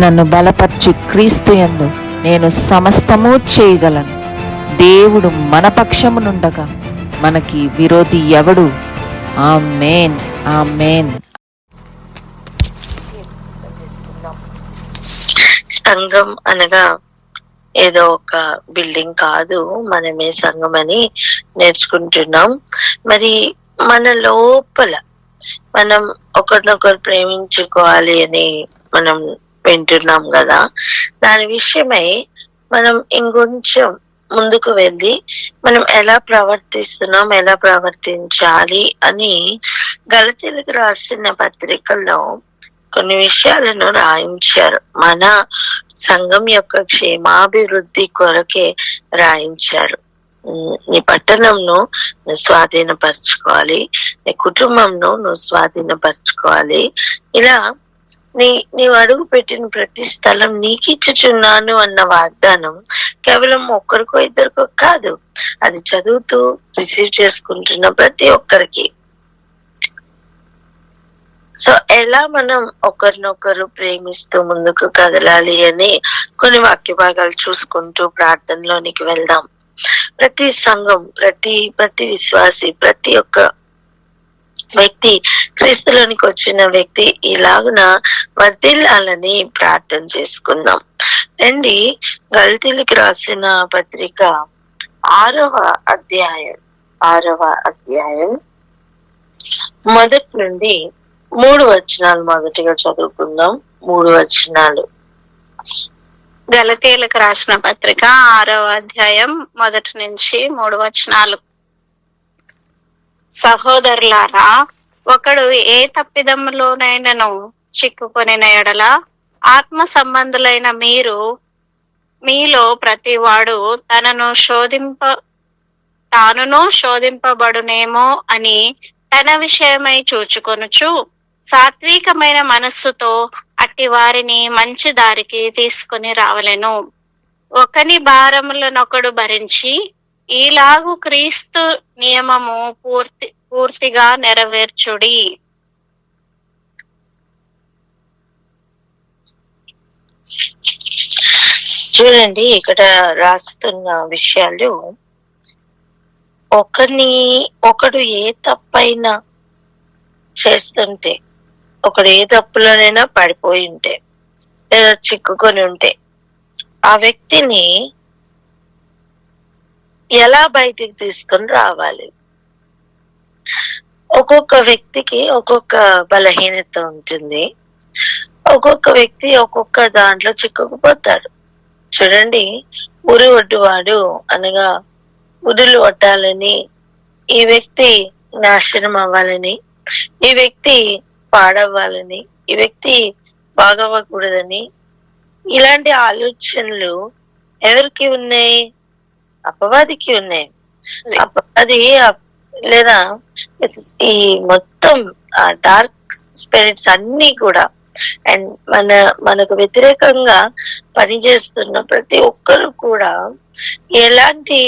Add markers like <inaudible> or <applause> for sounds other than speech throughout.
నన్ను బలపరచు క్రీస్తు యందు నేను సమస్తము చేయగలను. దేవుడు మన పక్షమునుండగా మనకి విరోధి ఎవడు? ఆ మేన్ ఆ మేన్ సంఘం అనగా ఏదో ఒక బిల్డింగ్ కాదు మనమే సంఘం అని నేర్చుకుంటున్నాం. మరి మన లోపల మనం ఒకరినొకరు ప్రేమించుకోవాలి అని మనం వింటున్నాం కదా. దాని విషయమై మనం ఇంకొంచెం ముందుకు వెళ్ళి మనం ఎలా ప్రవర్తిస్తున్నాం ఎలా ప్రవర్తించాలి అని గలతీలకు రాసిన పత్రికల్లో కొన్ని విషయాలను రాయించారు. మన సంఘం యొక్క క్షేమాభివృద్ధి కొరకే రాయించారు. నీ పట్టణంను నువ్వు స్వాధీనపరచుకోవాలి నీ కుటుంబంను నువ్వు స్వాధీనపరచుకోవాలి. ఇలా నీ నీవు అడుగు పెట్టిన ప్రతి స్థలం నీకిచ్చుచున్నాను అన్న వాగ్దానం కేవలం ఒక్కరికో ఇద్దరికో కాదు. అది చదువుతూ రిసీవ్ చేసుకుంటున్న ప్రతి ఒక్కరికి. సో ఎలా మనం ఒకరినొకరు ప్రేమిస్తూ ముందుకు కదలాలి అని కొన్ని వాక్య భాగాలు చూసుకుంటూ ప్రార్థనలోనికి వెళ్దాం. ప్రతి సంఘం ప్రతి ప్రతి విశ్వాసి ప్రతి ఒక్క వ్యక్తి క్రీస్తులోనికి వచ్చిన వ్యక్తి ఇలాగున వర్ధిల్లాలని ప్రార్థన చేసుకుందాం. రండి గల్తీలకి రాసిన పత్రిక ఆరవ అధ్యాయం ఆరవ అధ్యాయం. మొదటి నుండి మూడు వచనాలు మొదటిగా చదువుకుందాం. మూడు వచనాలు. గలతీలకు రాసిన పత్రిక ఆరవ అధ్యాయం మొదటి నుంచి మూడు వచనాలు. సహోదరులారా ఒకడు ఏ తప్పిదములోనైనను చిక్కుకొనిన ఎడల ఆత్మ సంబంధులైన మీరు మీలో ప్రతివాడు తనను శోధింప తానును శోధింపబడునేమో అని తన విషయమై చూచుకొనుచు సాత్వికమైన మనస్సుతో అట్టి వారిని మంచి దారికి తీసుకుని రావలెను. ఒకని భారములనొకడు భరించి ఈలాగు క్రీస్తు నియమము పూర్తి పూర్తిగా నెరవేర్చుడి. చూడండి ఇక్కడ రాస్తున్న విషయాలు. ఒకరిని ఒకడు ఏ తప్పైనా చేస్తుంటే ఒకడు ఏ తప్పులోనైనా పడిపోయి ఉంటే లేదా చిక్కుకొని ఉంటే ఆ వ్యక్తిని ఎలా బయటికి తీసుకొని రావాలి? ఒక్కొక్క వ్యక్తికి ఒక్కొక్క బలహీనత ఉంటుంది. ఒక్కొక్క వ్యక్తి ఒక్కొక్క దాంట్లో చిక్కుకుపోతాడు. చూడండి ఉరి ఒడ్డువాడు అనగా ఉరులు కొట్టాలని ఈ వ్యక్తి నాశనం అవ్వాలని ఈ వ్యక్తి పాడవ్వాలని ఈ వ్యక్తి బాగవ్వకూడదని ఇలాంటి ఆలోచనలు ఎవరికి ఉన్నాయి? అపవాదికి ఉన్నాయి అపవాది అప్- లేదా ఈ మొత్తం ఆ డార్క్ స్పిరిట్స్ అన్ని కూడా అండ్ మన మనకు వ్యతిరేకంగా పనిచేస్తున్న ప్రతి ఒక్కరు కూడా ఎలాంటి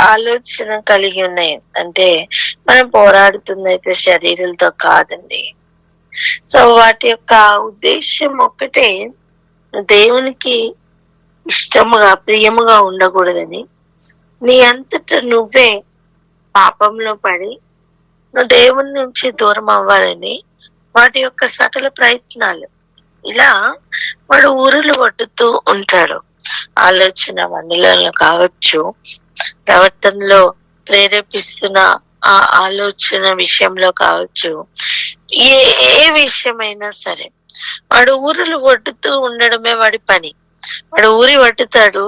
ఆలోచన కలిగి ఉన్నాయి? అంటే మనం పోరాడుతుంది అయితే శరీరాలతో కాదండి. సో వాటి యొక్క ఉద్దేశం ఒక్కటే దేవునికి ఇష్టముగా ప్రియముగా ఉండకూడదని. నీ అంతట నువ్వే పాపంలో పడి నువ్వు దేవుని నుంచి దూరం అవ్వాలని వాటి యొక్క సకల ప్రయత్నాలు. ఇలా వాడు ఊరులు పట్టుతూ ఉంటాడు. ఆలోచన మండలంలో కావచ్చు ప్రవర్తనలో ప్రేరేపిస్తున్న ఆ ఆలోచన విషయంలో కావచ్చు ఏ ఏ విషయమైనా సరే. వాడు ఊరులు పట్టుతూ ఉండడమే వాడి పని. వాడు ఊరి పట్టుతాడు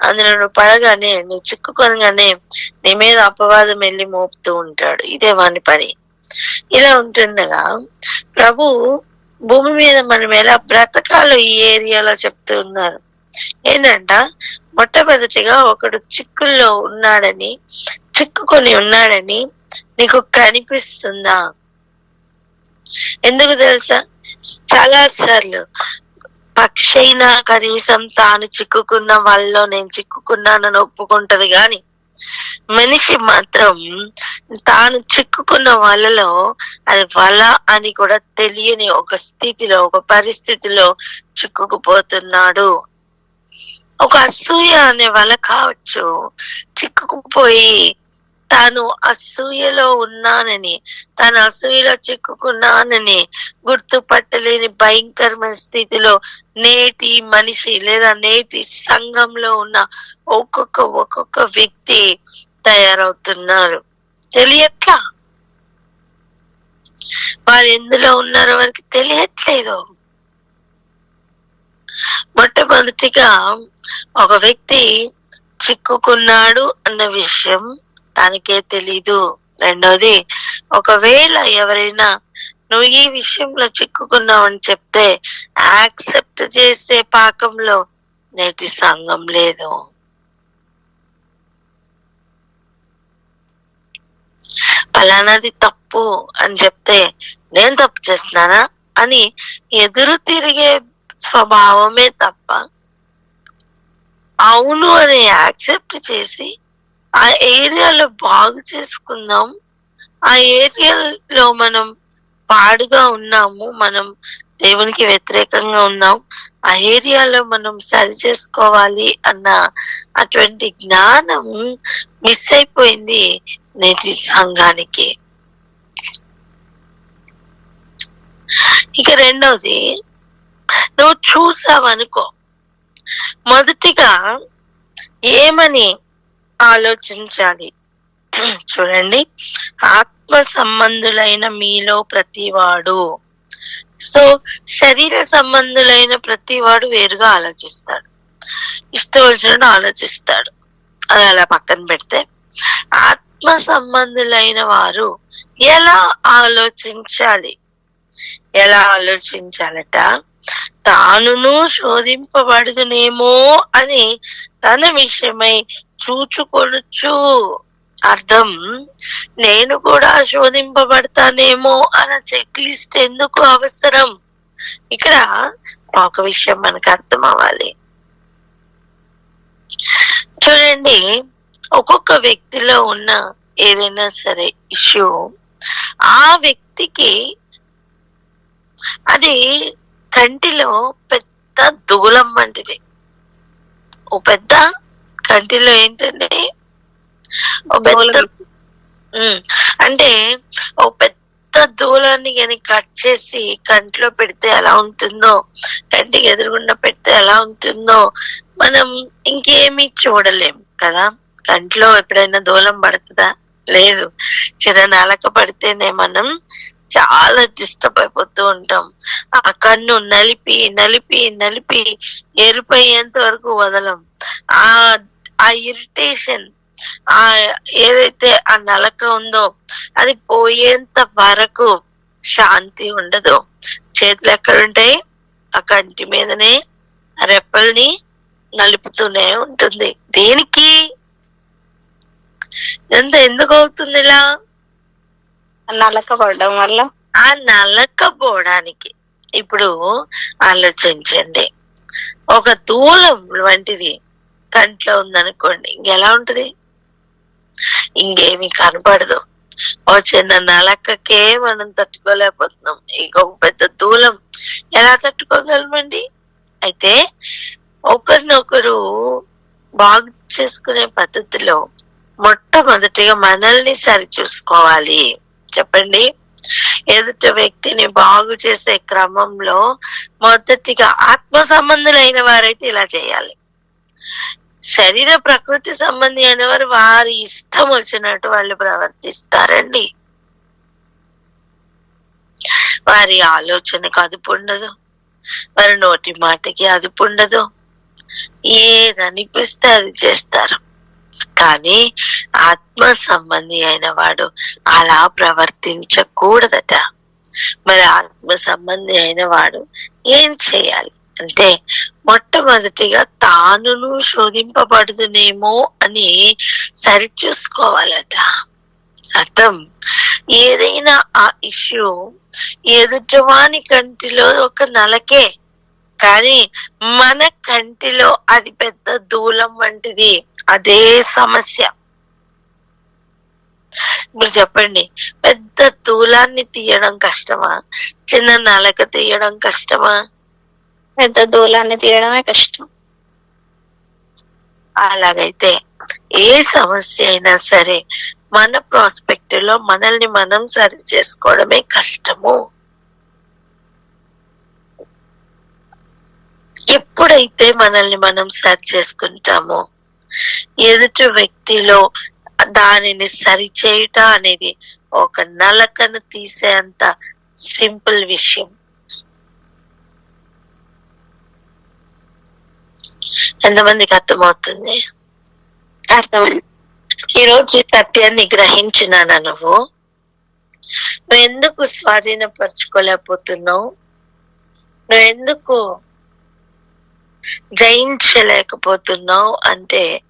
అందులో నువ్వు పడగానే నువ్వు చిక్కుకొనగానే నీ మీద అపవాదం వెళ్ళి మోపుతూ ఉంటాడు. ఇదే వాని పని. ఇలా ఉంటుండగా ప్రభు భూమి మీద మనం ఎలా బ్రతకాలో ఈ ఏరియాలో చెప్తూ ఉన్నారు. ఏంటంట? మొట్టమొదటిగా ఒకడు చిక్కుల్లో ఉన్నాడని చిక్కుకొని ఉన్నాడని నీకు కనిపిస్తుందా? ఎందుకు తెలుసా? చాలా సార్లు పక్షైనా కనీసం తాను చిక్కుకున్న వాళ్ళలో నేను చిక్కుకున్నానని ఒప్పుకుంటది గాని మనిషి మాత్రం తాను చిక్కుకున్న వలలో అది వల అని కూడా తెలియని ఒక స్థితిలో ఒక పరిస్థితిలో చిక్కుకుపోతున్నాడు. ఒక అసూయ అనే వల కావచ్చు. చిక్కుకుపోయి తాను అసూయలో ఉన్నానని తాను అసూయలో చిక్కుకున్నానని గుర్తుపట్టలేని భయంకరమైన స్థితిలో నేటి మనిషి లేదా నేటి సంఘంలో ఉన్న ఒక్కొక్క ఒక్కొక్క వ్యక్తి తయారవుతున్నారు. తెలియట్లా? వారు ఎందులో ఉన్నారో వారికి తెలియట్లేదు. మొట్టమొదటిగా ఒక వ్యక్తి చిక్కుకున్నాడు అన్న విషయం తనకే తెలీదు. రెండోది ఒకవేళ ఎవరైనా నువ్వు ఈ విషయంలో చిక్కుకున్నావని చెప్తే యాక్సెప్ట్ చేసే పాకంలో నేటి సంఘం లేదు. ఫలానాది తప్పు అని చెప్తే నేను తప్పు చేస్తున్నానా అని ఎదురు తిరిగే స్వభావమే తప్ప అవును అని యాక్సెప్ట్ చేసి ఆ ఏరియాలో బాగు చేసుకుందాం. ఆ ఏరియాలో మనం పాడుగా ఉన్నాము. మనం దేవునికి వ్యతిరేకంగా ఉన్నాం. ఆ ఏరియాలో మనం సరి చేసుకోవాలి అన్న అటువంటి జ్ఞానం మిస్ అయిపోయింది నేటి సంఘానికి. ఇక రెండవది నువ్వు చూసావనుకో మొదటిగా ఏమని ఆలోచించాలి. <clears throat> చూడండి. ఆత్మ సంబంధులైన మీలో ప్రతివాడు. సో శరీర సంబంధులైన ప్రతివాడు వేరుగా ఆలోచిస్తాడు. ఇష్టం వచ్చినట్టు ఆలోచిస్తాడు. అది అలా పక్కన పెడితే. ఆత్మ సంబంధులైన వారు ఎలా ఆలోచించాలి? ఎలా ఆలోచించాలట? తానును శోధింపబడుదునేమో అని తన విషయమై చూచుకొనుచు. అర్థం? నేను కూడా శోధింపబడతానేమో అన్న చెక్ లిస్ట్ ఎందుకు అవసరం? ఇక్కడ ఒక విషయం మనకు అర్థం అవ్వాలి చూడండి ఒక్కొక్క వ్యక్తిలో ఉన్న ఏదైనా సరే ఇష్యూ ఆ వ్యక్తికి అది కంటిలో పెద్ద దూలం వంటిది. ఓ పెద్ద కంటిలో ఏంటంటే పెద్ద అంటే ఓ పెద్ద దూలాన్ని కానీ కట్ చేసి కంట్లో పెడితే ఎలా ఉంటుందో కంటికి ఎదురుగుండా పెడితే ఎలా ఉంటుందో మనం ఇంకేమీ చూడలేం కదా. కంట్లో ఎప్పుడైనా దూలం పడుతుందా? లేదు. చిన్న నలక పడితేనే మనం చాలా డిస్టర్బ్ అయిపోతూ ఉంటాం. ఆ కన్ను నలిపి నలిపి నలిపి ఎరుపయ్యేంత వరకు వదలం. ఆ ఆ ఇరిటేషన్ ఆ ఏదైతే ఆ నలక ఉందో అది పోయేంత వరకు శాంతి ఉండదు. చేతులు ఎక్కడుంటాయి ఆ కంటి మీదనే రెప్పల్ని నలుపుతూనే ఉంటుంది. దేనికి? ఇదంతా ఎందుకు అవుతుంది ఇలా? నలకబడడం వల్ల. ఆ నలకపోవడానికి ఇప్పుడు ఆలోచించండి. ఒక దూలం వంటిది. కంట్లో ఉందనుకోండి ఇంకెలా ఉంటది? ఇంకేమి కనపడదు. ఓ చిన్న నలకకే మనం తట్టుకోలేకపోతున్నాం. ఇంకొక పెద్ద దూలం ఎలా తట్టుకోగలమండి? అయితే ఒకరినొకరు బాగు చేసుకునే పద్ధతిలో మొట్టమొదటిగా మనల్ని సరి చూసుకోవాలి చెప్పండి. ఎదుట వ్యక్తిని బాగు చేసే క్రమంలో మొదటిగా ఆత్మ సంబంధులైన వారైతే ఇలా చేయాలి. శరీర ప్రకృతి సంబంధి అయిన వారు వారి ఇష్టం వచ్చినట్టు వాళ్ళు ప్రవర్తిస్తారండి. వారి ఆలోచనకు అదుపు ఉండదు. వారి నోటి మాటకి అదుపు ఉండదు. ఏదనిపిస్తే అది చేస్తారు. కానీ ఆత్మ సంబంధి అయిన వాడు అలా ప్రవర్తించకూడదట. మరి ఆత్మ సంబంధి అయిన వాడు ఏం చేయాలి? అంటే మొట్టమొదటిగా తానును శోధింపబడుతునేమో అని సరిచూసుకోవాలట అర్థం? ఏదైనా ఆ ఇష్యూ ఎదుటవాని కంటిలో ఒక నలకే కానీ మన కంటిలో అది పెద్ద దూలం వంటిది. అదే సమస్య. ఇప్పుడు చెప్పండి. పెద్ద దూలాన్ని తీయడం కష్టమా? చిన్న నలక తీయడం కష్టమా? పెద్ద దూలాన్ని తీయడమే కష్టం. అలాగైతే ఏ సమస్య అయినా సరే మన ప్రాస్పెక్ట్లో మనల్ని మనం సరి చేసుకోవడమే కష్టము. ఎప్పుడైతే మనల్ని మనం సరి చేసుకుంటామో ఎదుటి వ్యక్తిలో దానిని సరి అనేది ఒక నలకను తీసేంత సింపుల్ విషయం. ఎంతమందికి అర్థమవుతుంది? అర్థమైంది. ఈ రోజు సత్యాన్ని గ్రహించినానా నువ్వు? నువ్వు ఎందుకు స్వాధీనపరచుకోలేకపోతున్నావు? నువ్వు ఎందుకు జయించలేకపోతున్నావు? అంటే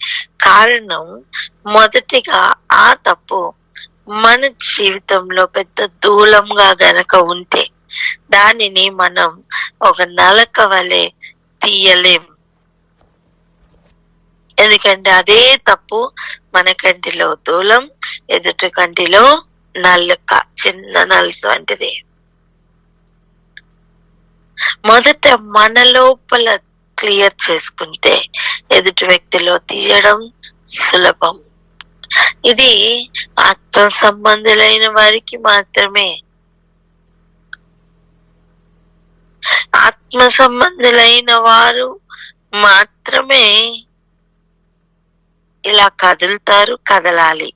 కారణం మొదటిగా ఆ తప్పు మన జీవితంలో పెద్ద దూలంగా గనక ఉంటే దానిని మనం ఒక నలక వలె తీయలేం. ఎందుకంటే అదే తప్పు మన కంటిలో దూలం ఎదుటి కంటిలో నల్లక చిన్న నలుసు వంటిది. మొదట మన లోపల క్లియర్ చేసుకుంటే ఎదుటి వ్యక్తిలో తీయడం సులభం. ఇది ఆత్మ సంబంధులైన వారికి మాత్రమే. ఆత్మ సంబంధులైన వారు మాత్రమే ఇలా కదులుతారు కదలాలి.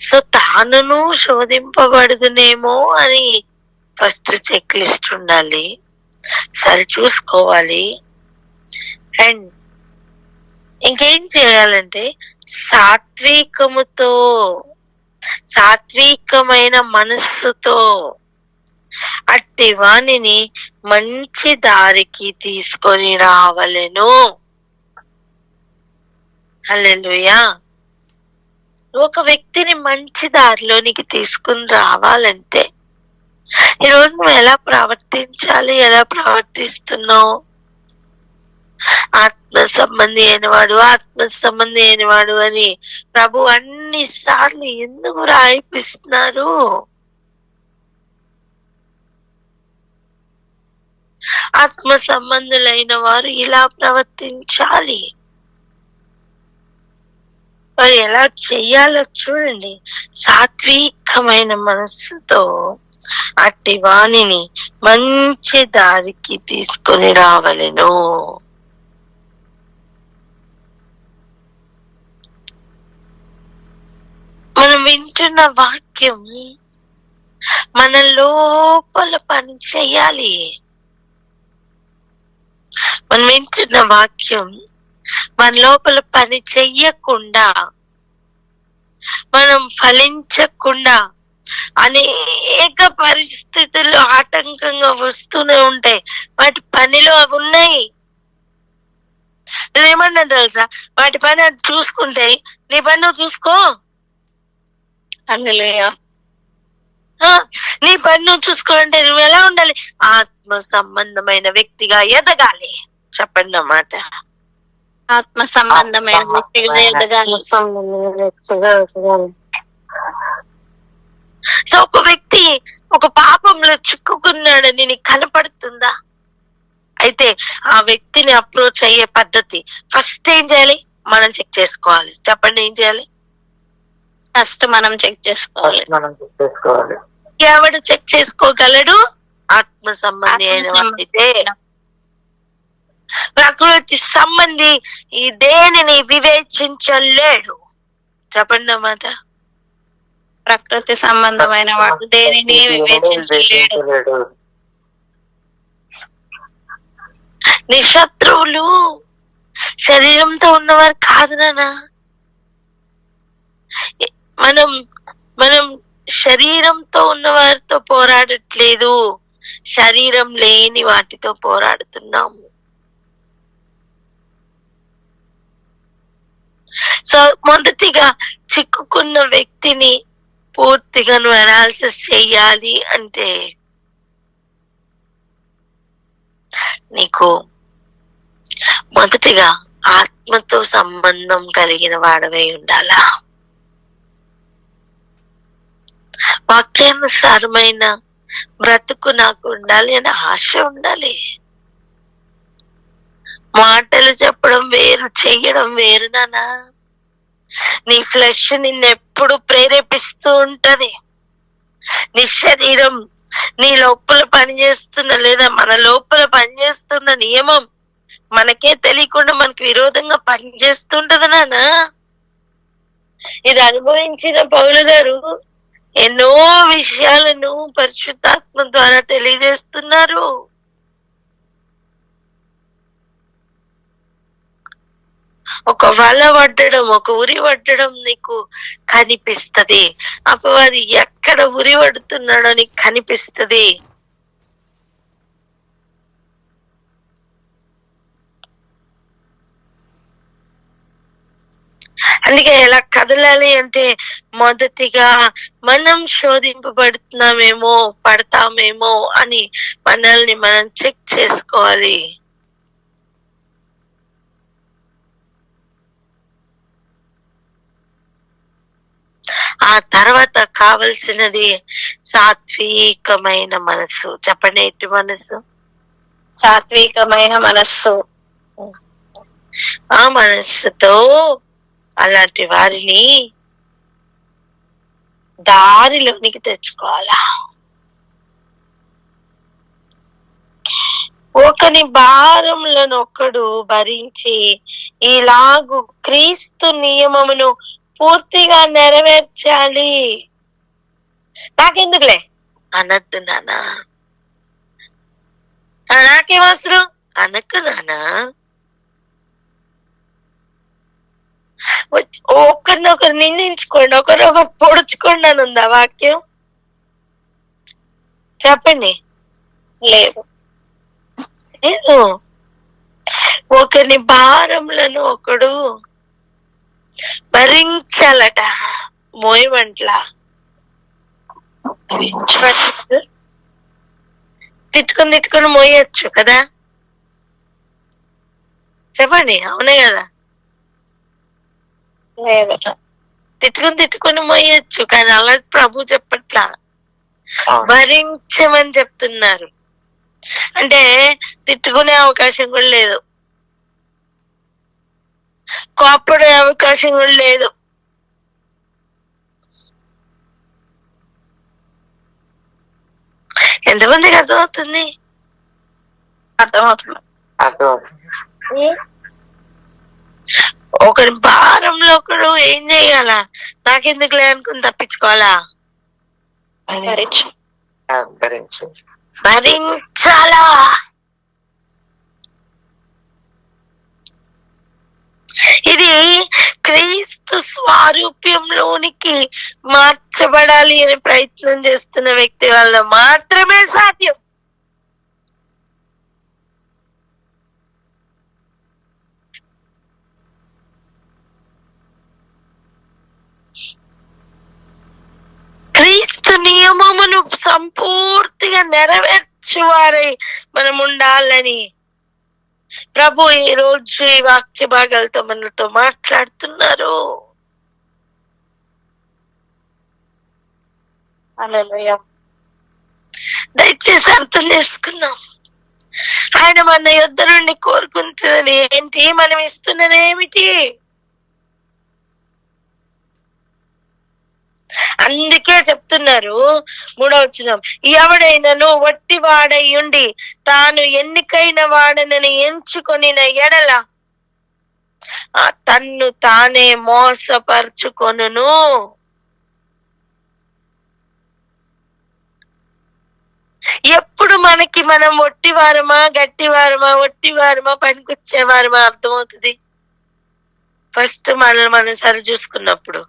సో తానును శోధింపబడుదునేమో అని ఫస్ట్ చెక్ లిస్ట్ ఉండాలి. సరి చూసుకోవాలి. అండ్ ఇంకేం చేయాలంటే సాత్వికముతో సాత్వికమైన మనస్సుతో అట్టి వాణిని మంచి దారికి తీసుకొని రావలను. హల్లెలూయా. ఒక వ్యక్తిని మంచి దారిలోనికి తీసుకుని రావాలంటే ఈరోజు నువ్వు ఎలా ప్రవర్తించాలి ఎలా ప్రవర్తిస్తున్నావు? ఆత్మ సంబంధి అయినవాడు ఆత్మ సంబంధి అయినవాడు అని ప్రభు అన్ని సార్లు ఎందుకు రాయిపిస్తున్నారు? ఆత్మ సంబంధులైన వారు ఇలా ప్రవర్తించాలి. వారు ఎలా చెయ్యాలో చూడండి. సాత్వికమైన మనస్సుతో అట్టి వాణిని మంచి దారికి తీసుకొని రావలెను. మనం వింటున్న వాక్యం మన లోపల పని చేయాలి మనం వింటున్న వాక్యం మన లోపల పని చెయ్యకుండా మనం ఫలించకుండా అనేక పరిస్థితులు ఆటంకంగా వస్తూనే ఉంటాయి. వాటి పనిలో అవి ఉన్నాయి. నేనేమన్నా తెలుసా? వాటి పని అది చూసుకుంటాయి నీ పని నువ్వు చూసుకో. హల్లెలూయా నీ పని నువ్వు చూసుకోవాలంటే నువ్వు ఎలా ఉండాలి? ఆత్మ సంబంధమైన వ్యక్తిగా ఎదగాలి. చెప్పండి అన్నమాట. ఆత్మ సంబంధమైన వ్యక్తిగా ఎదగాలి. సో ఒక వ్యక్తి ఒక పాపంలో చిక్కుకున్నాడని నీకు కనపడుతుందా? అయితే ఆ వ్యక్తిని అప్రోచ్ అయ్యే పద్ధతి ఫస్ట్ ఏం చేయాలి? మనం చెక్ చేసుకోవాలి. చెప్పండి ఏం చేయాలి? ఫస్ట్ మనం చెక్ చేసుకోవాలి. మనం చేసుకోవాలి. ఎవడు చెక్ చేసుకోగలడు? ఆత్మ సంబంధి అయిన ఆత్మ వాడైతే ప్రకృతి సంబంధి ఈ దేనిని వివేచించలేడు. చెప్పండి అన్నమాట ప్రకృతి సంబంధమైన వాడు దేనిని వివేచించలేడు. నీ శత్రువులు శరీరంతో ఉన్నవారు కాదు నానా మనం మనం శరీరంతో ఉన్న వారితో పోరాడట్లేదు. శరీరం లేని వాటితో పోరాడుతున్నాము. సో మొదటిగా చిక్కుకున్న వ్యక్తిని పూర్తిగా నువ్వు అనాలిసిస్ చెయ్యాలి అంటే నీకు మొదటిగా ఆత్మతో సంబంధం కలిగిన వాడవై ఉండాలా? వాక్యానుసారమైన బ్రతుకు నాకు ఉండాలి అనే ఆశ ఉండాలి. మాటలు చెప్పడం వేరు చెయ్యడం వేరు నానా నీ ఫ్లెష్ నిన్నెప్పుడు ప్రేరేపిస్తూ ఉంటది. నీ శరీరం నీ లోపల పనిచేస్తున్న లేదా మన లోపల పనిచేస్తున్న నియమం మనకే తెలియకుండా మనకు విరోధంగా పనిచేస్తుంటది నానా ఇది అనుభవించిన పౌలు గారు ఎన్నో విషయాలను పరిశుద్ధాత్మ ద్వారా తెలియజేస్తున్నారు. ఒక వల పడ్డడం ఒక ఉరి పడ్డడం నీకు కనిపిస్తది. అపవాది ఎక్కడ ఉరి పడుతున్నాడో నీకు కనిపిస్తది. అందుకే ఎలా కదలాలి అంటే మొదటిగా మనం శోధింపబడుతున్నామేమో పడతామేమో అని మనల్ని మనం చెక్ చేసుకోవాలి. ఆ తర్వాత కావలసినది సాత్వికమైన మనసు చెప్పండి ఎట్టి మనసు సాత్వికమైన మనస్సు. ఆ మనస్సుతో అలాంటి వారిని దారిలోనికి తెచ్చుకోవాలా? ఒకని భారములను ఒక్కడు భరించి ఇలాగు క్రీస్తు నియమమును పూర్తిగా నెరవేర్చాలి. నాకెందుకులే? అనద్దు నానా ఆ, నాకేం అవసరం? అనకు నానా వచ్చి- ఒకరినొకరు నిందించుకోండి ఒకరొకరు పొడుచుకోండి అని ఉందా వాక్యం? చెప్పండి. లేదు. లేదు. ఒకరిని భారములను ఒకడు భరించాలట. మోయమంట్ల <laughs> తిట్టుకొని తిట్టుకొని మోయొచ్చు కదా? చెప్పండి అవునే కదా? తిట్టుకొని తిట్టుకొని మోయొచ్చు కానీ అలా ప్రభు చెప్పట్లా. భరించమని చెప్తున్నారు. అంటే తిట్టుకునే అవకాశం కూడా లేదు. కోపడే అవకాశం కూడా లేదు. ఎంతమందికి అర్థమవుతుంది? అర్థమవుతుంది. ఒకరి ఏం చేయాల నాకెందుకులే అనుకుని తప్పించుకోవాలా? భరించి. భరించాలా? ఇది క్రీస్తు స్వారూప్యంలోనికి మార్చబడాలి అని ప్రయత్నం చేస్తున్న వ్యక్తి వల్ల మాత్రమే సాధ్యం. క్రీస్తు నియమమును సంపూర్తిగా నెరవేర్చువారై మనం ఉండాలని ప్రభు ఈ రోజు ఈ వాక్య భాగాలతో మనతో మాట్లాడుతున్నారు. దయచేసి అర్థం చేసుకున్నాం ఆయన మన యుద్ధ నుండి కోరుకుంటున్నది ఏంటి? మనం ఇస్తున్నది ఏమిటి? అందుకే చెప్తున్నారు మూడవ వచనం ఎవడైనను వట్టి వాడై ఉండి తాను ఎన్నికైన వాడనని ఎంచుకొనిన ఎడల ఆ తన్ను తానే మోసపరుచుకొనును. ఎప్పుడు మనకి మనం ఒట్టివారమా గట్టివారమా ఒట్టివారమా పనికొచ్చేవారమా అర్థమవుతుంది? ఫస్ట్ మనల్ని మనం సరి చూసుకున్నప్పుడు.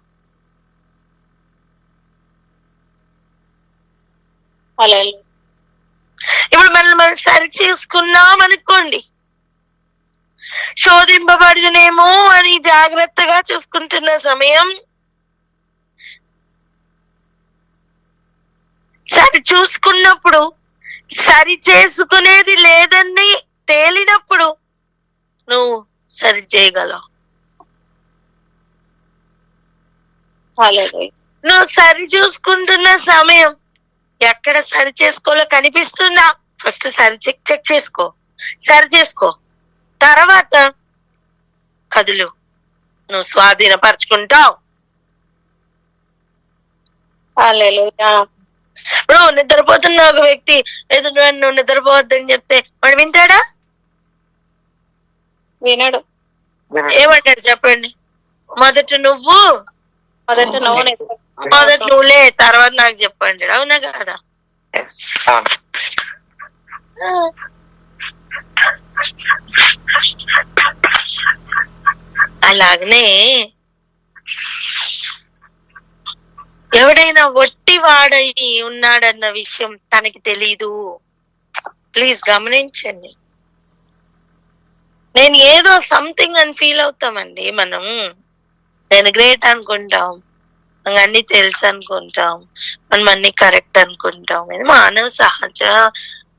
ఇప్పుడు మనల్ని మనం సరి చేసుకున్నాం అనుకోండి. శోధింపబడినేమో అని జాగ్రత్తగా చూసుకుంటున్న సమయం. సరి చూసుకున్నప్పుడు సరి చేసుకునేది లేదని తేలినప్పుడు నువ్వు సరి చేయగలవు. నువ్వు సరి చూసుకుంటున్న సమయం ఎక్కడ సరి చేసుకోవాలో కనిపిస్తుందా? ఫస్ట్ సరి చెక్ చెక్ చేసుకో. సరి చేసుకో. తర్వాత కదులు. నువ్వు స్వాధీనపరచుకుంటావు. ఇప్పుడు నిద్రపోతున్న ఒక వ్యక్తి ఏదో నువ్వు నువ్వు నిద్రపోవద్దని చెప్తే వాడు వింటాడా? వినడు. ఏమంటాడు చెప్పండి. మొదట నువ్వు మొదట నువ్వు నిద్ర- మొదట నువ్వులే తర్వాత నాకు చెప్పండి. అవునా కాదా. అలాగనే ఎవడైనా వాడై ఉన్నాడన్న విషయం తనకి తెలీదు. ప్లీజ్ గమనించండి. నేను ఏదో సంథింగ్ అని ఫీల్ అవుతామండి మనం. నేను గ్రేట్ అనుకుంటాం. మనకు అన్ని తెలుసు అనుకుంటాం. మనం అన్ని కరెక్ట్ అనుకుంటాం. ఇది మానవ సహజ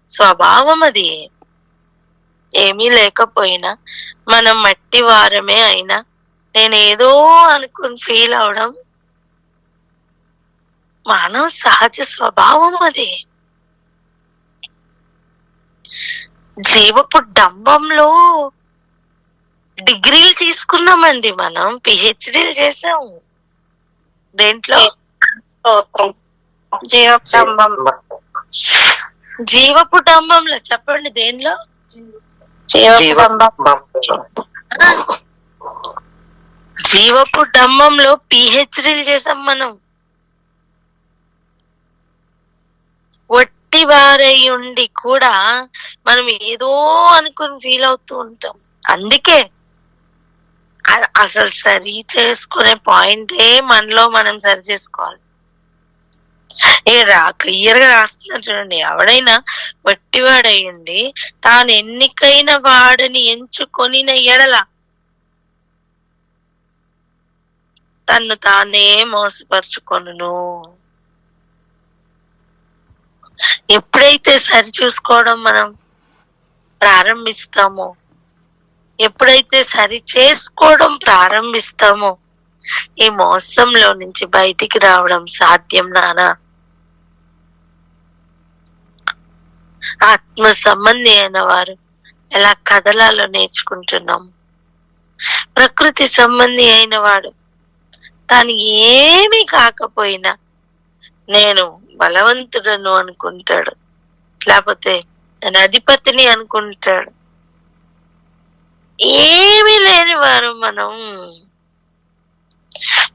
స్వభావం అది. ఏమీ లేకపోయినా మనం మట్టి వారమే అయినా నేను ఏదో అనుకుని ఫీల్ అవడం మానవ సహజ స్వభావం అది. జీవపు డంబంలో డిగ్రీలు తీసుకున్నామండి మనం పిహెచ్డీలు చేసాము. దేంట్లో? జీవపు డంబంలో చెప్పండి దేనిలో జీవస్తంభం జీవపు డంబంలో పిహెచ్డీలు చేసాం మనం. ఒట్టి వారై ఉండి కూడా మనం ఏదో అనుకుని ఫీల్ అవుతూ ఉంటాం. అందుకే అసలు సరి చేసుకునే పాయింటే మనలో మనం సరి చేసుకోవాలి. ఏ రా క్లియర్గా రాస్తున్నారు చూడండి. ఎవడైనా వట్టివాడయ్యండి తాను ఎన్నికైన వాడిని ఎంచుకొని ఎడల తన్ను తానే మోసపరుచుకొనును. ఎప్పుడైతే సరి చూసుకోవడం మనం ప్రారంభిస్తామో ఎప్పుడైతే సరి చేసుకోవడం ప్రారంభిస్తామో ఈ మోసంలో నుంచి బయటికి రావడం సాధ్యం నానా. ఆత్మ సంబంధి అయిన వారు ఎలా కదలాలో నేర్చుకుంటున్నాం. ప్రకృతి సంబంధి అయిన వాడు తాను ఏమీ కాకపోయినా నేను బలవంతుడను అనుకుంటాడు. లేకపోతే నేను అధిపతిని అనుకుంటాడు. ఏమీ లేని వారు మనం.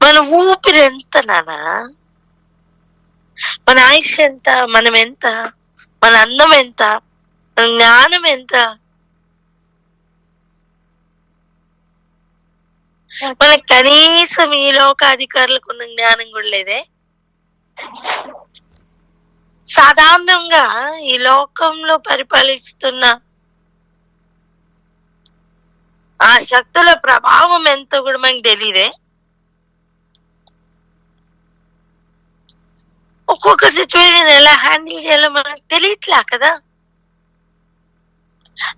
మన ఊపిరి ఎంత నానా మన ఆయుష్ ఎంత? మనం ఎంత? మన అన్నం ఎంత? మన జ్ఞానం ఎంత? మన కనీసం ఈ లోక అధికారులకు ఉన్న జ్ఞానం కూడా లేదే? సాధారణంగా ఈ లోకంలో పరిపాలిస్తున్న ఆ శక్తుల ప్రభావం ఎంతో కూడా మనకు తెలియదే ఒక్కొక్క సిచ్యువేషన్ ఎలా హ్యాండిల్ చేయాలో మనకు తెలియట్లా కదా.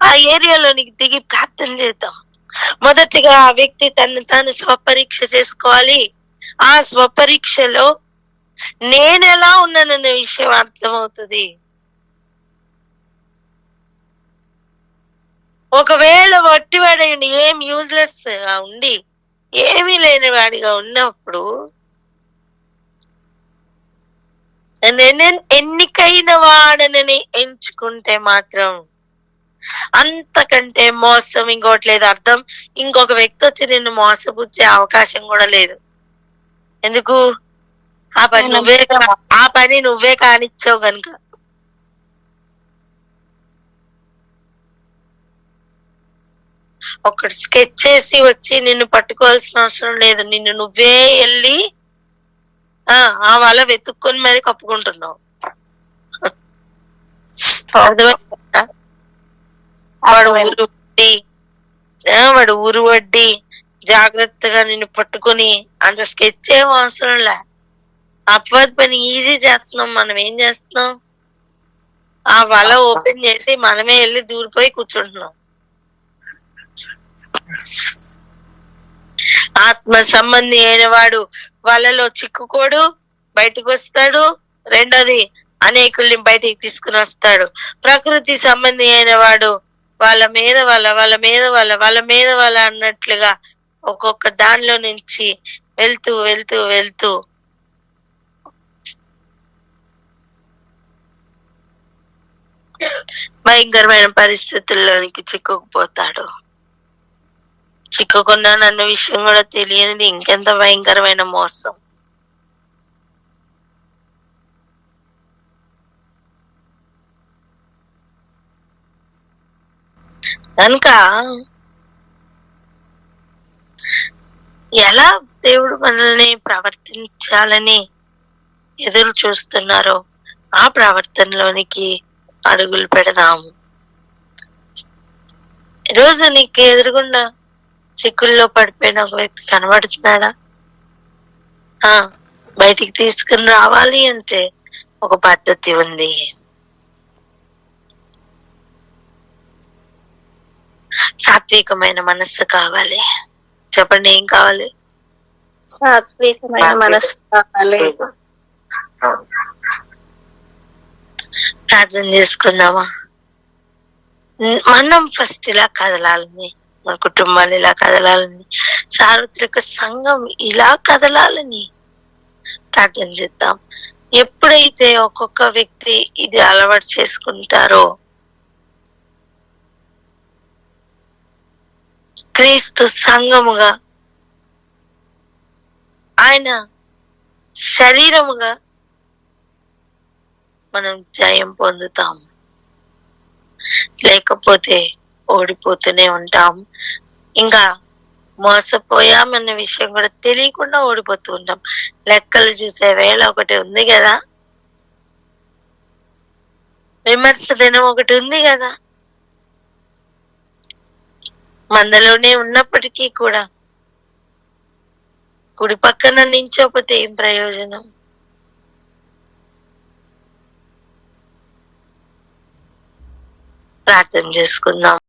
ఆ ఏరియాలోనికి దిగి ప్రార్థన చేద్దాం. మొదటిగా ఆ వ్యక్తి తను తాను స్వపరీక్ష చేసుకోవాలి. ఆ స్వపరీక్షలో నేను ఎలా ఉన్నానన్న విషయం అర్థమవుతుంది. ఒకవేళ వట్టివాడై ఉండి ఏం యూజ్లెస్గా ఉండి ఏమీ లేని వాడిగా ఉన్నప్పుడు నేను ఎన్నికైన వాడనని ఎంచుకుంటే మాత్రం అంతకంటే మోసం ఇంకోటి లేదు అర్థం. ఇంకొక వ్యక్తి వచ్చి నిన్ను మోసపుచ్చే అవకాశం కూడా లేదు. ఎందుకు? ఆ పని నువ్వే కా- ఆ పని నువ్వే కానిచ్చావు గనుక. ఒకటి స్కెచ్ చేసి వచ్చి నిన్ను పట్టుకోవాల్సిన అవసరం లేదు. నిన్ను నువ్వే వెళ్ళి ఆ ఆ వల వెతుక్కొని మరి కప్పుకుంటున్నావు? వాడు ఊరు వడ్డీ. ఆ, వాడు ఊరు వడ్డీ. జాగ్రత్తగా నిన్ను పట్టుకొని అంత స్కెచ్ ఏం అవసరం లే. అపవాద్ పని ఈజీ చేస్తున్నాం. మనం ఏం చేస్తున్నాం? ఆ వల ఓపెన్ చేసి మనమే వెళ్ళి దూరిపోయి కూర్చుంటున్నాం. ఆత్మ సంబంధి అయిన వాడు వాళ్ళలో చిక్కుకోడు బయటకు వస్తాడు. రెండోది అనేకుల్ని బయటికి తీసుకుని వస్తాడు. ప్రకృతి సంబంధి అయిన వాడు వాళ్ళ మీద వాళ్ళ వాళ్ళ మీద వాళ్ళ వాళ్ళ మీద వాళ్ళ అన్నట్లుగా ఒక్కొక్క దానిలో నుంచి వెళ్తూ వెళ్తూ వెళ్తూ భయంకరమైన పరిస్థితుల్లోనికి చిక్కుకుపోతాడు. చిక్కుకున్నాను అన్న విషయం కూడా తెలియనిది. ఇంకెంత భయంకరమైన మోసం. కనుక ఎలా దేవుడు మనల్ని ప్రవర్తించాలని ఎదురు చూస్తున్నారో ఆ ప్రవర్తనలోనికి అడుగులు పెడదాము. ఈరోజు నీకు ఎదురుగుండా చిక్కుల్లో పడిపోయిన ఒక వ్యక్తి కనబడుతున్నాడా? ఆ బయటికి తీసుకుని రావాలి అంటే ఒక పద్ధతి ఉంది. సాత్వికమైన మనస్సు కావాలి. చెప్పండి ఏం కావాలి? సాత్వికమైన మనసు కావాలి. ప్రార్థన చేసుకుందామా? మనం ఫస్ట్ ఇలా కదలాలని మన కుటుంబాలు ఇలా కదలాలని సార్వత్రిక సంఘం ఇలా కదలాలని ప్రార్థన చేద్దాం. ఎప్పుడైతే ఒక్కొక్క వ్యక్తి ఇది అలవాటు చేసుకుంటారో క్రీస్తు సంఘముగా ఆయన శరీరముగా మనం జయం పొందుతాం. లేకపోతే ఓడిపోతూనే ఉంటాం. ఇంకా మోసపోయామన్న విషయం కూడా తెలియకుండా ఓడిపోతూ ఉంటాం. లెక్కలు చూసే వేళ ఒకటి ఉంది కదా. విమర్శ దినం ఒకటి ఉంది కదా. మందలోనే ఉన్నప్పటికీ కూడా కుడి పక్కన నించోపోతే ఏం ప్రయోజనం? ప్రార్థన చేసుకుందాం.